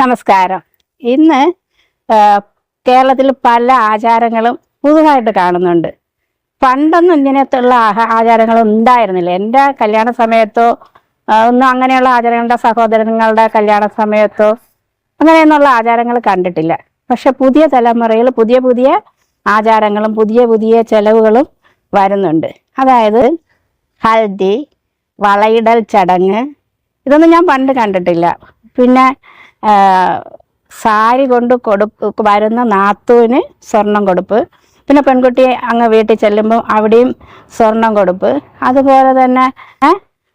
നമസ്കാരം. ഇന്ന് കേരളത്തിൽ പല ആചാരങ്ങളും പുതുതായിട്ട് കാണുന്നുണ്ട്. പണ്ടൊന്നും ഇങ്ങനത്തുള്ള ആചാരങ്ങൾ ഉണ്ടായിരുന്നില്ല എന്റെ കല്യാണ സമയത്തോ ഒന്നും അങ്ങനെയുള്ള ആചാരങ്ങളുടെ സഹോദരങ്ങളുടെ കല്യാണ സമയത്തോ അങ്ങനെയൊന്നുള്ള ആചാരങ്ങൾ കണ്ടിട്ടില്ല. പക്ഷെ പുതിയ തലമുറയിൽ പുതിയ പുതിയ ആചാരങ്ങളും പുതിയ പുതിയ ചെലവുകളും വരുന്നുണ്ട്. അതായത് ഹൽദി വളയിടൽ ചടങ്ങ് ഇതൊന്നും ഞാൻ പണ്ട് കണ്ടിട്ടില്ല. പിന്നെ സാരി കൊണ്ട് കൊടുപ്പ് വരുന്ന നാത്തുവിന് സ്വർണം കൊടുപ്പ്. പിന്നെ പെൺകുട്ടി അങ്ങ് വീട്ടിൽ ചെല്ലുമ്പോൾ അവിടെയും സ്വർണം കൊടുപ്പ്. അതുപോലെ തന്നെ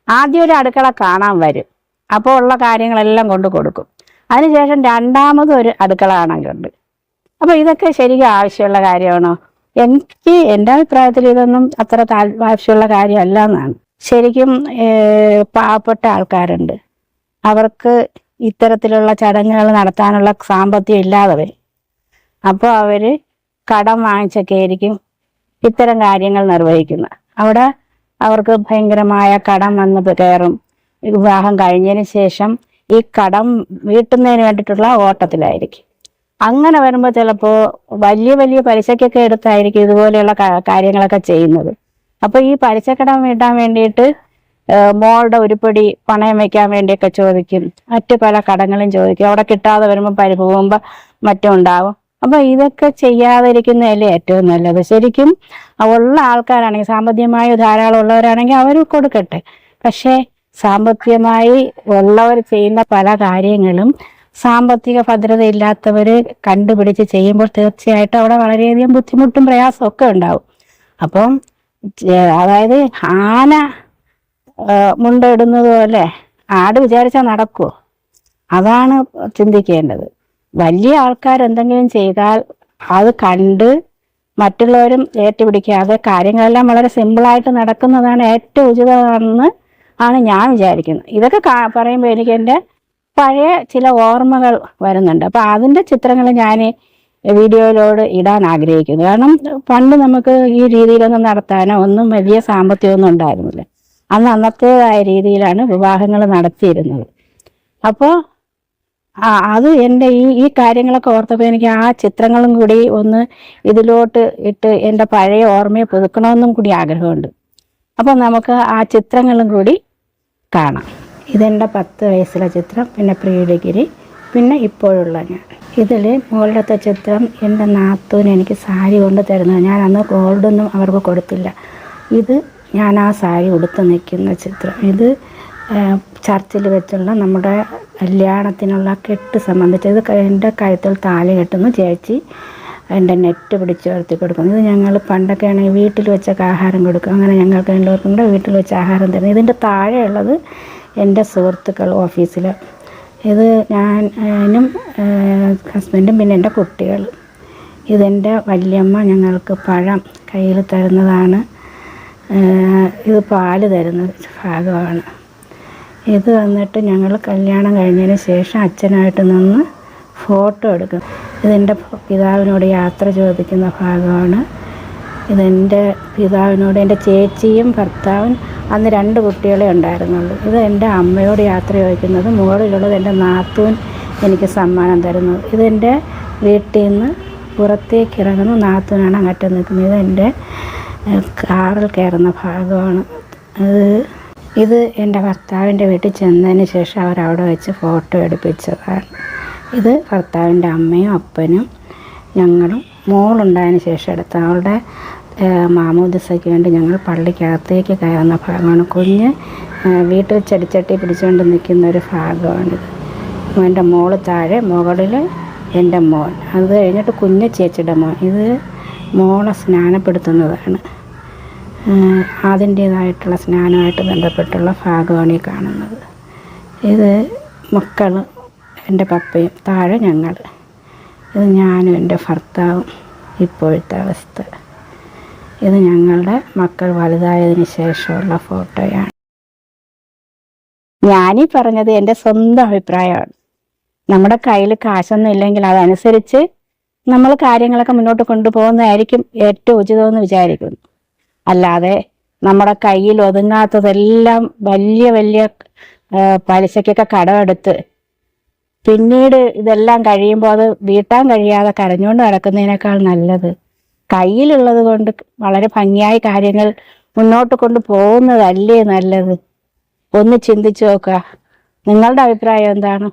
ആദ്യം ഒരു അടുക്കള കാണാൻ വരും. അപ്പോൾ ഉള്ള കാര്യങ്ങളെല്ലാം കൊണ്ട് കൊടുക്കും. അതിനുശേഷം രണ്ടാമതും ഒരു അടുക്കള കാണാനുണ്ട് അപ്പോൾ ഇതൊക്കെ ശരിക്കും ആവശ്യമുള്ള കാര്യമാണോ? എനിക്ക് എന്റെ അഭിപ്രായത്തിൽ ഇതൊന്നും അത്ര ആവശ്യമുള്ള കാര്യമല്ല എന്നാണ്. ശരിക്കും പാവപ്പെട്ട ആൾക്കാരുണ്ട്. അവർക്ക് ഇത്തരത്തിലുള്ള ചടങ്ങുകൾ നടത്താനുള്ള സാമ്പത്തികം ഇല്ലാതെ വരും അപ്പോൾ അവർ കടം വാങ്ങിച്ചൊക്കെ ആയിരിക്കും ഇത്തരം കാര്യങ്ങൾ നിർവഹിക്കുന്നത്. അവിടെ അവർക്ക് ഭയങ്കരമായ കടം വന്ന് കയറും. വിവാഹം കഴിഞ്ഞതിന് ശേഷം ഈ കടം വീട്ടുന്നതിന് വേണ്ടിയിട്ടുള്ള ഓട്ടത്തിലായിരിക്കും. അങ്ങനെ വരുമ്പോൾ ചിലപ്പോൾ വലിയ വലിയ പലിശക്കൊക്കെ എടുത്തായിരിക്കും ഇതുപോലെയുള്ള കാര്യങ്ങളൊക്കെ ചെയ്യുന്നത്. അപ്പോൾ ഈ പലിശക്കടം വീട്ടാൻ വേണ്ടിയിട്ട് മോളുടെ ഉരുപ്പടി പണയം വെക്കാൻ വേണ്ടിയൊക്കെ ചോദിക്കും. മറ്റു പല കടങ്ങളും ചോദിക്കും. അവിടെ കിട്ടാതെ വരുമ്പോൾ പരിഭവമ്പോൾ മറ്റും ഉണ്ടാവും. അപ്പൊ ഇതൊക്കെ ചെയ്യാതിരിക്കുന്നതല്ലേ ഏറ്റവും നല്ലത്. ശരിക്കും ഉള്ള ആൾക്കാരാണെങ്കിൽ സാമ്പത്തികമായി ധാരാളം ഉള്ളവരാണെങ്കിൽ അവർ കൊടുക്കട്ടെ. പക്ഷേ സാമ്പത്തികമായി ഉള്ളവർ ചെയ്യുന്ന പല കാര്യങ്ങളും സാമ്പത്തിക ഭദ്രത ഇല്ലാത്തവർ കണ്ടുപിടിച്ച് ചെയ്യുമ്പോൾ തീർച്ചയായിട്ടും അവിടെ വളരെയധികം ബുദ്ധിമുട്ടും പ്രയാസവും ഒക്കെ ഉണ്ടാവും. അപ്പം അതായത് ആന മുണ്ടിടുന്നത് പോലെ ആട് വിചാരിച്ചാൽ നടക്കുമോ അതാണ് ചിന്തിക്കേണ്ടത്. വലിയ ആൾക്കാർ എന്തെങ്കിലും ചെയ്താൽ അത് കണ്ട് മറ്റുള്ളവരും ഏറ്റുപിടിക്കാതെ കാര്യങ്ങളെല്ലാം വളരെ സിമ്പിളായിട്ട് നടക്കുന്നതാണ് ഏറ്റവും ഉചിതമാണെന്ന് ആണ് ഞാൻ വിചാരിക്കുന്നത്. ഇതൊക്കെ പറയുമ്പോൾ എനിക്ക് എന്റെ പഴയ ചില ഓർമ്മകൾ വരുന്നുണ്ട്. അപ്പോൾ അതിന്റെ ചിത്രങ്ങൾ ഞാൻ വീഡിയോയിലോട് ഇടാൻ ആഗ്രഹിക്കുന്നു. കാരണം പണ്ട് നമുക്ക് ഈ രീതിയിലൊന്നും നടത്താനോ ഒന്നും വലിയ സാമ്പത്തികമൊന്നും ഉണ്ടായിരുന്നില്ല. അന്ന് അന്നത്തേതായ രീതിയിലാണ് വിവാഹങ്ങൾ നടത്തിയിരുന്നത്. അപ്പോൾ അത് എന്റെ ഈ ഈ കാര്യങ്ങളൊക്കെ ഓർത്തപ്പോൾ എനിക്ക് ആ ചിത്രങ്ങളും കൂടി ഒന്ന് ഇതിലോട്ട് ഇട്ട് എന്റെ പഴയ ഓർമ്മയെ പുതുക്കണമെന്നും കൂടി ആഗ്രഹമുണ്ട്. അപ്പോൾ നമുക്ക് ആ ചിത്രങ്ങളും കൂടി കാണാം. ഇതെന്റെ പത്ത് വയസ്സിലെ ചിത്രം പിന്നെ പ്രീ ഡിഗ്രി പിന്നെ ഇപ്പോഴുള്ള ഞാൻ. ഇതിൽ മുകളിലത്തെ ചിത്രം എന്റെ നാത്തൂന് എനിക്ക് സാരി കൊണ്ട് തരുന്നത്. ഞാൻ അന്ന് ഗോൾഡൊന്നും അവർക്ക് കൊടുത്തില്ല. ഇത് ഞാൻ ആ സാരി ഉടുത്ത് നിൽക്കുന്ന ചിത്രം. ഇത് ചർച്ചിൽ വെച്ചുള്ള നമ്മുടെ കല്യാണത്തിനുള്ള കെട്ട് സംബന്ധിച്ച് ഇത് എന്റെ കഴുത്തിൽ താലി കെട്ടുന്നു ചേച്ചി എന്റെ നെറ്റ് പിടിച്ച് ഉയർത്തി കൊടുക്കുന്നു. ഇത് ഞങ്ങൾ പണ്ടൊക്കെ ആണെങ്കിൽ വീട്ടിൽ വെച്ചൊക്കെ ആഹാരം കൊടുക്കും. അങ്ങനെ ഞങ്ങൾക്ക് രണ്ടുപേർക്കും വീട്ടിൽ വെച്ച് ആഹാരം തരുന്നു. ഇതിന്റെ താഴെയുള്ളത് എന്റെ സുഹൃത്തുക്കൾ ഓഫീസിൽ. ഇത് ഞാനും ഹസ്ബൻഡും പിന്നെ എന്റെ കുട്ടികൾ. ഇതെന്റെ വല്യമ്മ ഞങ്ങൾക്ക് പഴം കയ്യിൽ തരുന്നതാണ്. ഇത് പാൽ തരുന്ന ഭാഗമാണ്. ഇത് വന്നിട്ട് ഞങ്ങൾ കല്യാണം കഴിഞ്ഞതിന് ശേഷം അച്ഛനായിട്ട് നിന്ന് ഫോട്ടോ എടുക്കും. ഇതെന്റെ പിതാവിനോട് യാത്ര ചോദിക്കുന്ന ഭാഗമാണ്. ഇതെന്റെ പിതാവിനോട് എന്റെ ചേച്ചിയും ഭർത്താവും അന്ന് രണ്ട് കുട്ടികളെ ഉണ്ടായിരുന്നുള്ളൂ. ഇത് എന്റെ അമ്മയോട് യാത്ര ചോദിക്കുന്നത് മുകളിലുള്ളത് എന്റെ നാത്തൂൻ എനിക്ക് സമ്മാനം തരുന്നു. ഇതെന്റെ വീട്ടിൽ നിന്ന് പുറത്തേക്ക് ഇറങ്ങുന്ന നാത്തൂനാണ് അങ്ങറ്റം നിൽക്കുന്നത്. ഇതെന്റെ കാറിൽ കയറുന്ന ഭാഗമാണ്. അത് ഇത് എന്റെ ഭർത്താവിന്റെ വീട്ടിൽ ചെന്നതിന് ശേഷം അവരവിടെ വെച്ച് ഫോട്ടോ എടുപ്പിച്ചതാണ്. ഇത് ഭർത്താവിന്റെ അമ്മയും അപ്പനും ഞങ്ങളും മോളുണ്ടായതിന് ശേഷം എടുത്ത അവളുടെ മാമോദിസയ്ക്ക് വേണ്ടി ഞങ്ങൾ പള്ളിക്കകത്തേക്ക് കയറുന്ന ഭാഗമാണ്. കുഞ്ഞ് വീട്ടിൽ ചെടിച്ചട്ടി പിടിച്ചുകൊണ്ട് നിൽക്കുന്ന ഒരു ഭാഗമാണിത്. എന്റെ മോൾ താഴെ മുകളിൽ എന്റെ മോൻ. അത് കഴിഞ്ഞിട്ട് കുഞ്ഞ് ചേച്ചിയുടെ മോൻ. ഇത് മോളെ സ്നാനപ്പെടുത്തുന്നതാണ്. അതിന്റേതായിട്ടുള്ള സ്നാനമായിട്ട് ബന്ധപ്പെട്ടുള്ള ഭാഗമാണ് ഈ കാണുന്നത്. ഇത് മക്കൾ എന്റെ പപ്പയും താഴെ ഞങ്ങൾ ഇത് ഞാനും എന്റെ ഭർത്താവും ഇപ്പോഴത്തെ അവസ്ഥ. ഇത് ഞങ്ങളുടെ മക്കൾ വലുതായതിന് ശേഷമുള്ള ഫോട്ടോയാണ്. ഞാനീ പറഞ്ഞത് എന്റെ സ്വന്തം അഭിപ്രായമാണ്. നമ്മുടെ കയ്യിൽ കാശൊന്നും ഇല്ലെങ്കിൽ അതനുസരിച്ച് നമ്മൾ കാര്യങ്ങളൊക്കെ മുന്നോട്ട് കൊണ്ടുപോകുന്നതായിരിക്കും ഏറ്റവും ഉചിതമെന്ന് വിചാരിക്കുന്നു. അല്ലാതെ നമ്മുടെ കയ്യിൽ ഒതുങ്ങാത്തതെല്ലാം വലിയ വലിയ പലിശയ്ക്കൊക്കെ കടമെടുത്ത് പിന്നീട് ഇതെല്ലാം കഴിയുമ്പോൾ അത് വീട്ടാൻ കഴിയാതെ കരഞ്ഞുകൊണ്ട് നടക്കുന്നതിനേക്കാൾ നല്ലത്. കയ്യിലുള്ളത് കൊണ്ട് വളരെ ഭംഗിയായി കാര്യങ്ങൾ മുന്നോട്ട് കൊണ്ട് പോകുന്നതല്ലേ നല്ലത്? ഒന്ന് ചിന്തിച്ചു നോക്കുക. നിങ്ങളുടെ അഭിപ്രായം എന്താണ്?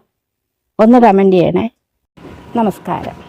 ഒന്ന് കമന്റ് ചെയ്യണേ. നമസ്കാരം.